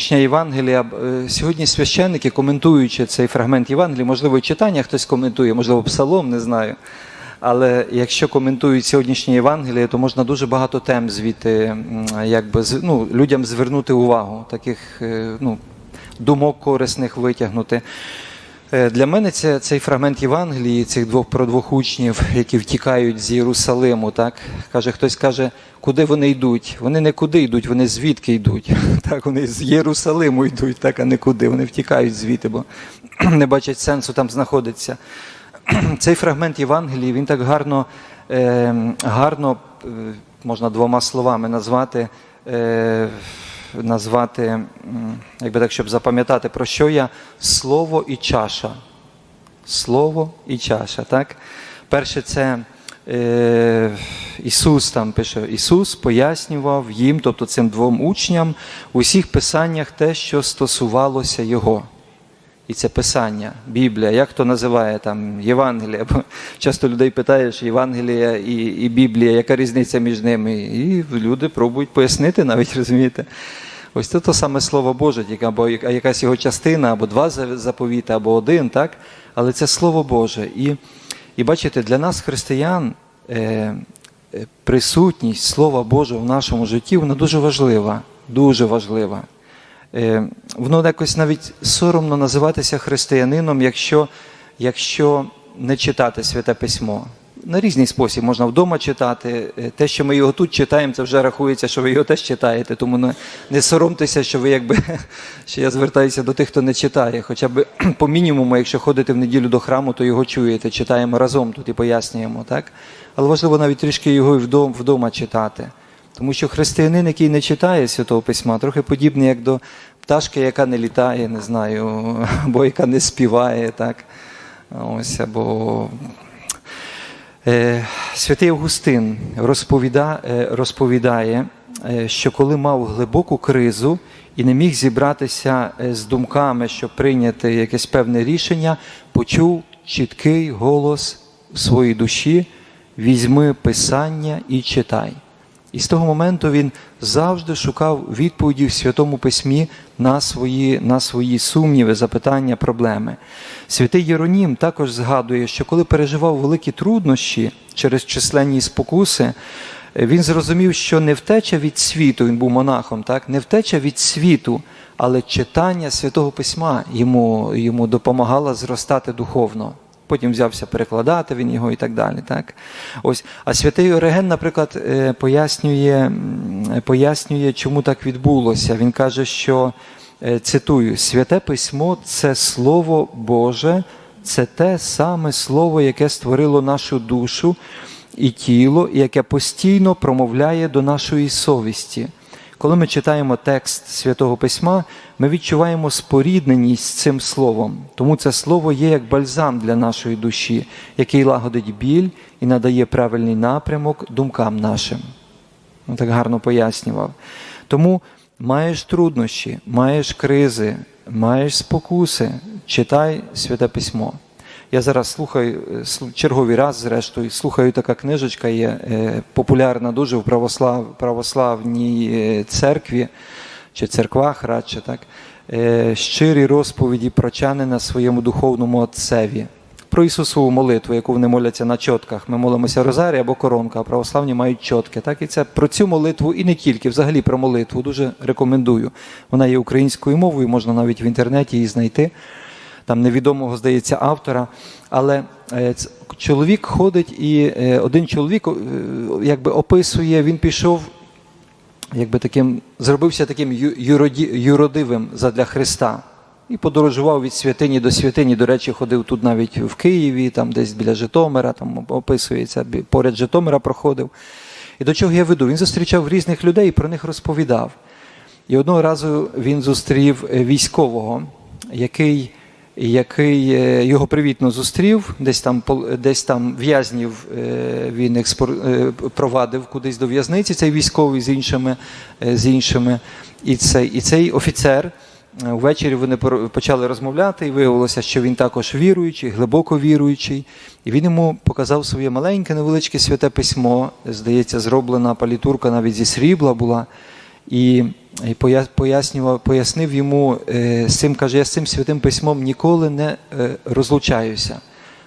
Євангелія, е, сьогодні священники, коментуючи цей фрагмент Євангелії, можливо, читання хтось коментує, можливо, псалом, не знаю. Але якщо коментують сьогоднішнє Євангеліє, то можна дуже багато тем звідти якби, ну, людям звернути увагу, таких е, ну, думок корисних витягнути. Е, Для мене це, цей фрагмент Євангелії, цих двох про двох учнів, які втікають з Єрусалиму, так каже, хтось каже, куди вони йдуть? Вони не куди йдуть, вони звідки йдуть. Так, вони з Єрусалиму йдуть, так, а не куди. Вони втікають звідти, бо не бачать сенсу там знаходитися. Цей фрагмент Євангелії він так гарно, е, гарно е, можна двома словами назвати. Назвати, якби так, щоб запам'ятати, про що я слово і чаша. Слово і чаша. Так? Перше, це е, Ісус там пише, Ісус пояснював їм, тобто цим двом учням, у всіх писаннях те, що стосувалося Його. І це Писання, Біблія, як хто називає там Євангелія. Бо часто людей питаєш Євангелія і, і Біблія, яка різниця між ними? І люди пробують пояснити навіть, розумієте. Ось це то саме Слово Боже, або якась його частина, або два заповіти, або один, так? Але це Слово Боже. І, і бачите, для нас, християн, е, е, присутність Слова Божого в нашому житті, вона дуже важлива. Дуже важлива. Е, Воно якось навіть соромно називатися християнином, якщо, якщо не читати святе письмо. На різний спосіб можна вдома читати. Е, Те, що ми його тут читаємо, це вже рахується, що ви його теж читаєте. Тому не, не соромтеся, що ви якби що я звертаюся до тих, хто не читає. Хоча б по мінімуму, якщо ходите в неділю до храму, то його чуєте, читаємо разом тут і пояснюємо, так? Але важливо навіть трішки його і вдома, вдома читати. Тому що християнин, який не читає Святого Письма, трохи подібний як до пташки, яка не літає, не знаю, або яка не співає, так? Ось, або Е, Святий Августин розповіда, е, розповідає, е, що коли мав глибоку кризу і не міг зібратися з думками, щоб прийняти якесь певне рішення, почув чіткий голос в своїй душі: візьми писання і читай. І з того моменту він завжди шукав відповіді в Святому Письмі на свої, на свої сумніви, запитання, проблеми. Святий Єронім також згадує, що коли переживав великі труднощі через численні спокуси, він зрозумів, що не втеча від світу, він був монахом, так? не втеча від світу, але читання Святого Письма йому, йому допомагало зростати духовно. Потім взявся перекладати він його і так далі. Так? Ось. А святий Ореген, наприклад, е, пояснює, пояснює, чому так відбулося. Він каже, що е, цитую: Святе письмо це Слово Боже, це те саме Слово, яке створило нашу душу і тіло, яке постійно промовляє до нашої совісті. Коли ми читаємо текст Святого Письма, ми відчуваємо спорідненість з цим словом. Тому це слово є як бальзам для нашої душі, який лагодить біль і надає правильний напрямок думкам нашим. Він так гарно пояснював. Тому маєш труднощі, маєш кризи, маєш спокуси, читай святе письмо. Я зараз слухаю е, черговий раз, зрештою, слухаю така книжечка, є е, популярна дуже в православ, православній е, церкві чи церквах радше, так? Щирі розповіді прочанина своєму духовному отцеві. Про Ісусову молитву, яку вони моляться на чотках. Ми молимося розарі або коронка, а православні мають чотки. Так? І це про цю молитву і не тільки, взагалі про молитву дуже рекомендую. Вона є українською мовою, можна навіть в інтернеті її знайти. Там невідомого, здається, автора. Але е, чоловік ходить, і е, один чоловік е, якби описує, він пішов якби таким, зробився таким юродивим задля Христа. І подорожував від святині до святині. До речі, ходив тут навіть в Києві, там десь біля Житомира, там описується, поряд Житомира проходив. І до чого я веду? Він зустрічав різних людей і про них розповідав. І одного разу він зустрів військового, який, який е, його привітно зустрів, десь там, десь там в'язнів е, він експор, е, провадив кудись до в'язниці, цей військовий з іншими. З іншими. І, цей, і цей офіцер. Ввечері вони почали розмовляти, і виявилося, що він також віруючий, глибоко віруючий. І він йому показав своє маленьке, невеличке святе письмо. Здається, зроблена палітурка навіть зі срібла була. І і поя- пояснював, пояснив йому е, з цим, каже, я з цим святим письмом ніколи не е, розлучаюся.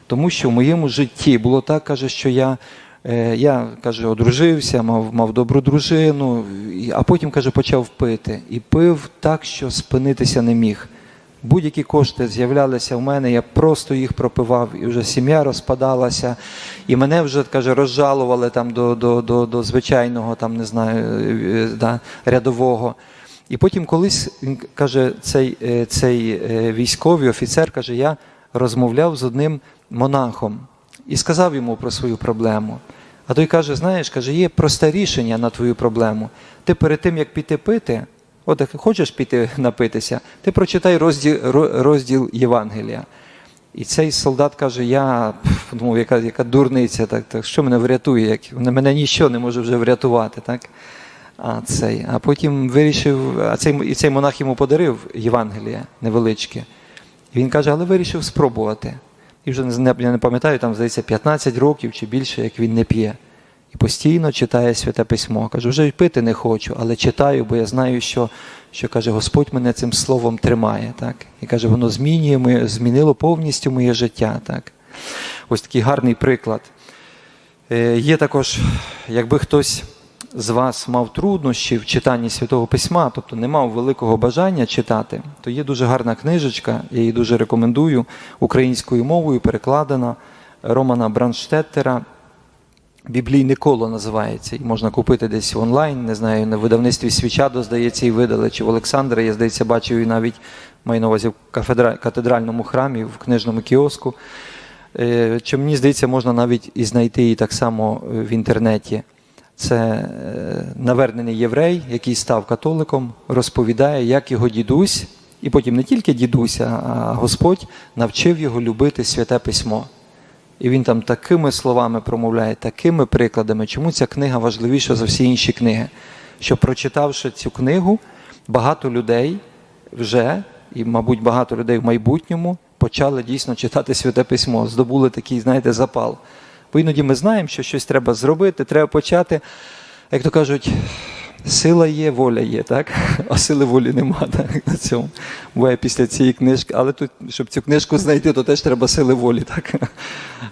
Тому що в моєму житті було так, каже, що я, е, я каже, одружився, мав, мав добру дружину, а потім каже, почав пити. І пив так, що спинитися не міг. Будь-які кошти з'являлися в мене, я просто їх пропивав, і вже сім'я розпадалася, і мене вже каже, розжалували там до, до, до, до звичайного, там не знаю, е, да, рядового. І потім колись він каже, цей, е, цей е, військовий офіцер каже, я розмовляв з одним монахом і сказав йому про свою проблему. А той каже: знаєш, каже, є просте рішення на твою проблему. Ти перед тим, як піти пити, от хочеш піти напитися, ти прочитай розділ, розділ Євангелія. І цей солдат каже: я думав, яка, яка дурниця, так, так, що мене врятує, як мене нічого не може вже врятувати. Так? А, цей, а потім вирішив, а цей, і цей монах йому подарив Євангеліє невеличке. І він каже, але вирішив спробувати. І вже я не пам'ятаю, там, здається, 15 років чи більше, як він не п'є. І постійно читає святе письмо. Каже, вже пити не хочу, але читаю, бо я знаю, що, що каже, Господь мене цим словом тримає. Так? І каже, воно змінює, змінило повністю моє життя. Так? Ось такий гарний приклад. Е, Є також, якби хтось з вас мав труднощі в читанні Святого Письма, тобто не мав великого бажання читати, то є дуже гарна книжечка, я її дуже рекомендую, українською мовою перекладена Романа Бранштеттера. Біблійне коло називається. І можна купити десь онлайн, не знаю, на видавництві Свічадо, здається, і видали, чи в Олександра, я, здається, бачив і навіть маю на увазі в катедральному храмі, в книжному кіоску. Е, Чи мені здається, можна навіть і знайти її так само е, в інтернеті. Це е, навернений єврей, який став католиком, розповідає, як його дідусь, і потім не тільки дідусь, а а Господь навчив його любити святе письмо. І він там такими словами промовляє, такими прикладами, чому ця книга важливіша за всі інші книги. Що прочитавши цю книгу, багато людей вже, і, мабуть, багато людей в майбутньому почали дійсно читати святе письмо, здобули такий, знаєте, запал. Бо іноді ми знаємо, що щось треба зробити, треба почати. Як то кажуть, сила є, воля є, так? А сили волі нема так, на цьому. Буває після цієї книжки. Але тут, щоб цю книжку знайти, то теж треба сили волі, так?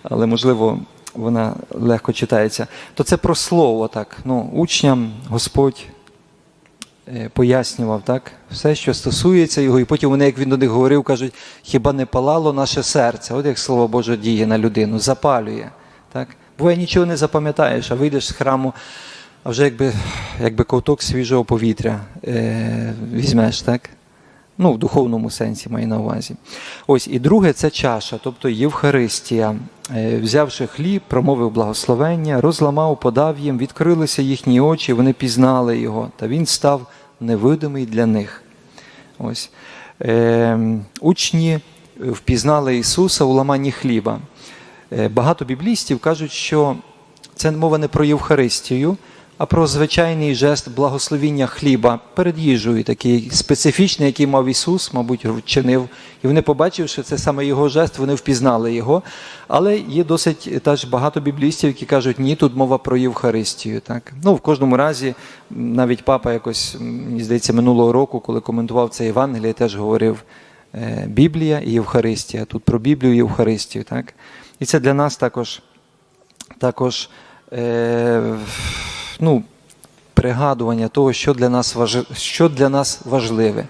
Але можливо, вона легко читається. То це про слово, так. Ну, учням Господь е, пояснював так, все, що стосується його, і потім вони, як він до них говорив, кажуть, хіба не палало наше серце? От як слово Боже діє на людину, запалює. Так? Буває, нічого не запам'ятаєш, а вийдеш з храму, а вже якби, якби ковток свіжого повітря е, візьмеш, так? Ну, в духовному сенсі маю на увазі. Ось, і друге це чаша, тобто Євхаристія. Е, Взявши хліб, промовив благословення, розламав, подав їм, відкрилися їхні очі, вони пізнали його, та він став невидимий для них. Ось. Е, учні впізнали Ісуса у ламанні хліба. Е, багато біблістів кажуть, що це мова не про Євхаристію, а про звичайний жест благословіння хліба перед їжею, такий специфічний, який мав Ісус, мабуть, вчинив. І вони, побачивши це саме його жест, вони впізнали його. Але є досить теж багато біблістів, які кажуть, ні, тут мова про Євхаристію. Так? Ну, в кожному разі, навіть папа якось, мені здається, минулого року, коли коментував це Євангеліє, теж говорив е, Біблія і Євхаристія. Тут про Біблію і Євхаристію. Так? І це для нас також, також е, ну, пригадування того, що для, нас важ... що для нас важливе.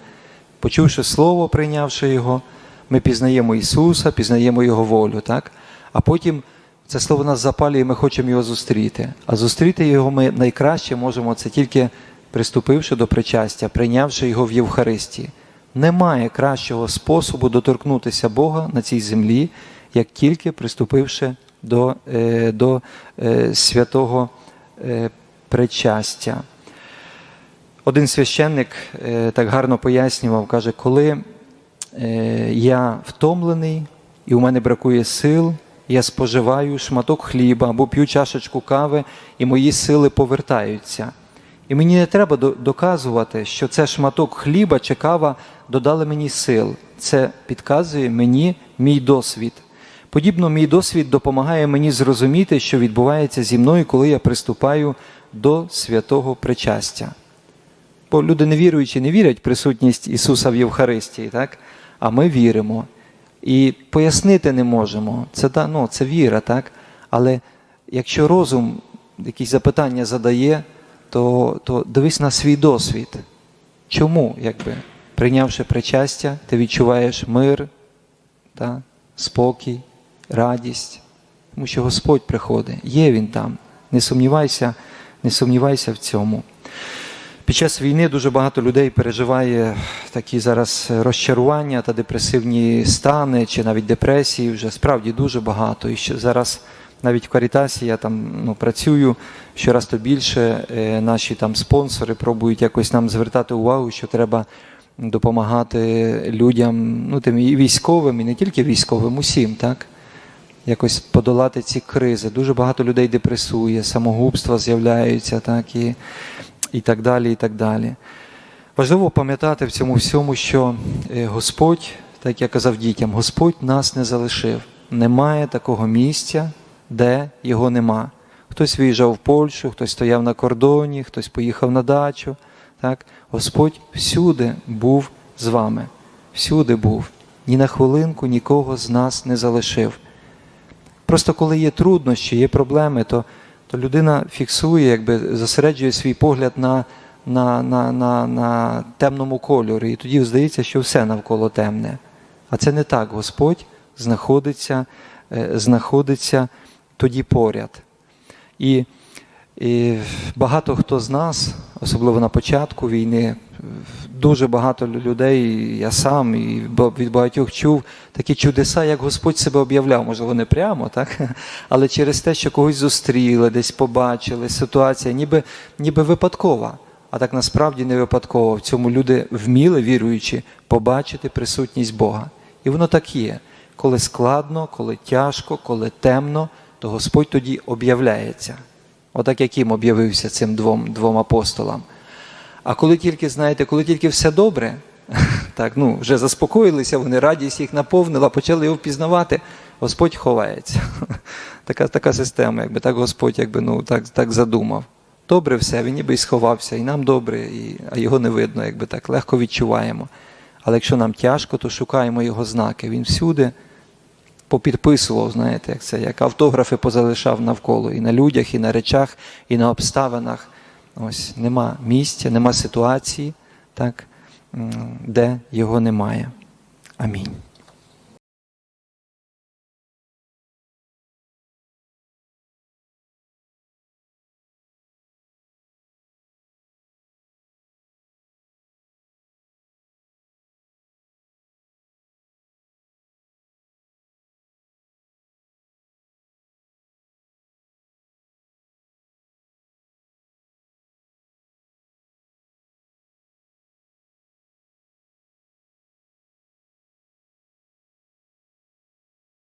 Почувши слово, прийнявши його, ми пізнаємо Ісуса, пізнаємо Його волю. Так? А потім це слово нас запалює, і ми хочемо його зустріти. А зустріти його ми найкраще можемо це тільки приступивши до причастя, прийнявши його в Євхаристії. Немає кращого способу доторкнутися Бога на цій землі, як тільки приступивши до, е, до е, святого е, причастя. Один священник е, так гарно пояснював, каже, коли е, я втомлений і у мене бракує сил, я споживаю шматок хліба або п'ю чашечку кави, і мої сили повертаються. І мені не треба доказувати, що це шматок хліба чи кава додали мені сил. Це підказує мені мій досвід. Подібно, мій досвід допомагає мені зрозуміти, що відбувається зі мною, коли я приступаю до святого причастя. Бо люди невіруючі не вірять в присутність Ісуса в Євхаристії, так? а ми віримо. І пояснити не можемо. Це, ну, це віра, так? Але якщо розум якісь запитання задає, то, то дивись на свій досвід. Чому, якби, прийнявши причастя, ти відчуваєш мир, та, спокій, радість, тому що Господь приходить, є Він там. Не сумнівайся, не сумнівайся в цьому. Під час війни дуже багато людей переживає такі зараз розчарування та депресивні стани, чи навіть депресії. Вже справді дуже багато. І ще зараз навіть в Карітасі я там ну, працюю щораз то більше. е, Наші там спонсори пробують якось нам звертати увагу, що треба допомагати людям, ну тим і військовим, і не тільки військовим, усім, так? Якось подолати ці кризи. Дуже багато людей депресує, самогубства з'являються, так і, і так далі. і так далі. Важливо пам'ятати в цьому всьому, що е, Господь, так я казав дітям, Господь нас не залишив. Немає такого місця, де його нема. Хтось виїжджав в Польщу, хтось стояв на кордоні, хтось поїхав на дачу. Так? Господь всюди був з вами. Всюди був. Ні на хвилинку нікого з нас не залишив. Просто коли є труднощі, є проблеми, то, то людина фіксує, якби зосереджує свій погляд на, на, на, на, на темному кольорі. І тоді здається, що все навколо темне. А це не так. Господь знаходиться, е, знаходиться тоді поряд. І, і багато хто з нас, особливо на початку війни, дуже багато людей, я сам і від багатьох чув такі чудеса, як Господь себе об'являв, можливо, не прямо, так? але через те, що когось зустріли, десь побачили, ситуація ніби, ніби випадкова. А так насправді не випадково. В цьому люди вміли, віруючи, побачити присутність Бога. І воно так є. Коли складно, коли тяжко, коли темно, то Господь тоді об'являється. Отак як їм об'явився цим двом, двом апостолам. А коли тільки, знаєте, коли тільки все добре, так, ну, вже заспокоїлися, вони радість їх наповнила, почали його впізнавати, Господь ховається. Така, така система, якби так Господь якби, ну, так, так задумав. Добре все, він ніби і сховався, і нам добре, і, а його не видно, якби так легко відчуваємо. Але якщо нам тяжко, то шукаємо його знаки. Він всюди попідписував, знаєте, як це, як автографи позалишав навколо і на людях, і на речах, і на обставинах. Ось нема місця, нема ситуації, так, де його немає. Амінь.